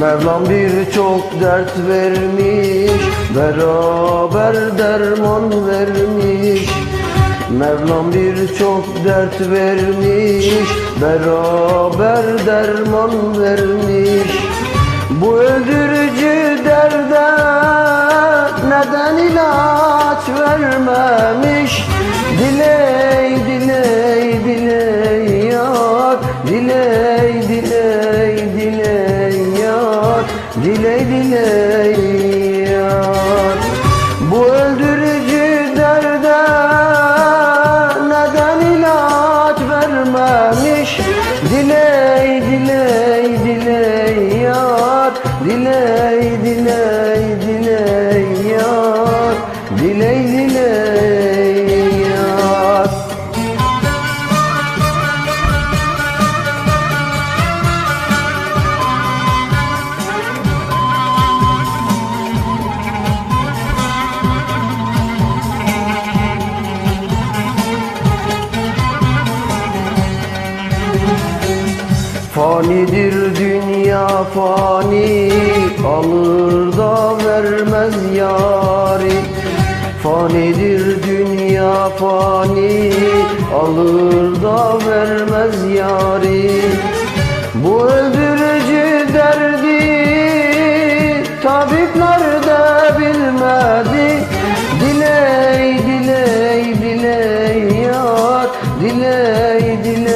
Mevlam birçok dert vermiş Beraber derman vermiş. Mevlam birçok dert vermiş Beraber derman vermiş. Bu öldürücü derde Neden ilaç vermemiş Diley diley Fanidir dünya fani Alır da vermez yari. Fanidir dünya fani Alır da vermez yari. Bu öldürücü derdi Tabipler de bilmedi. Diley diley diley yar Diley diley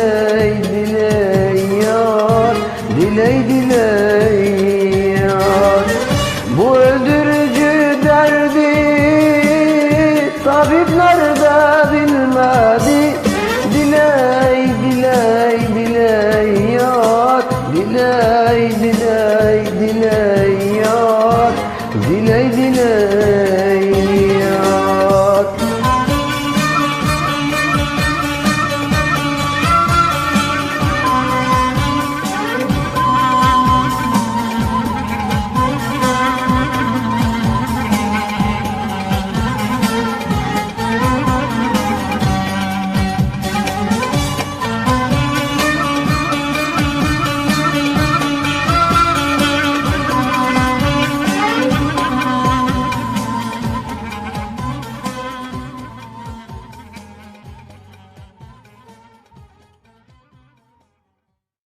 Garip nerede bilmedi. Diley diley diley yar Diley diley diley yar Diley diley.